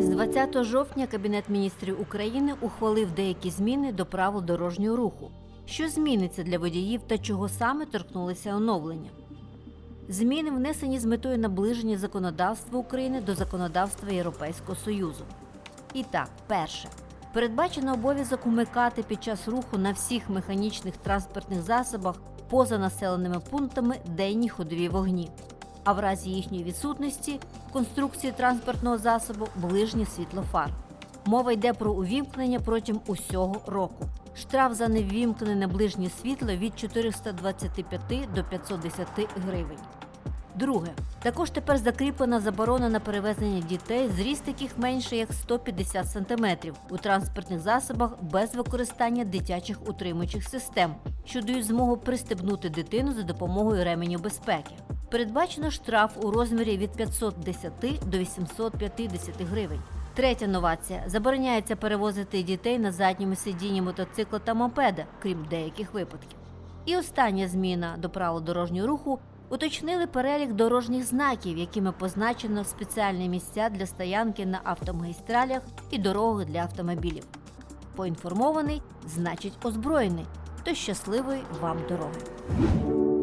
З 20 жовтня Кабінет міністрів України ухвалив деякі зміни до правил дорожнього руху. Що зміниться для водіїв та чого саме торкнулися оновлення? Зміни внесені з метою наближення законодавства України до законодавства Європейського Союзу. І так, перше. Передбачено обов'язок умикати під час руху на всіх механічних транспортних засобах поза населеними пунктами денні ходові вогні, а в разі їхньої відсутності конструкції транспортного засобу ближнє світло фар. Мова йде про увімкнення протягом усього року. Штраф за неввімкнене ближнє світло від 425 до 510 гривень. Друге, також тепер закріплена заборона на перевезення дітей, зріст яких менше як 150 см у транспортних засобах без використання дитячих утримуючих систем, що дають змогу пристебнути дитину за допомогою ременю безпеки. Передбачено штраф у розмірі від 510 до 850 гривень. Третя новація забороняється перевозити дітей на задньому сидінні мотоцикла та мопеда, крім деяких випадків. І остання зміна до правил дорожнього руху уточнили перелік дорожніх знаків, якими позначено спеціальні місця для стоянки на автомагістралях і дорогах для автомобілів. Поінформований значить озброєний. То щасливої вам дороги.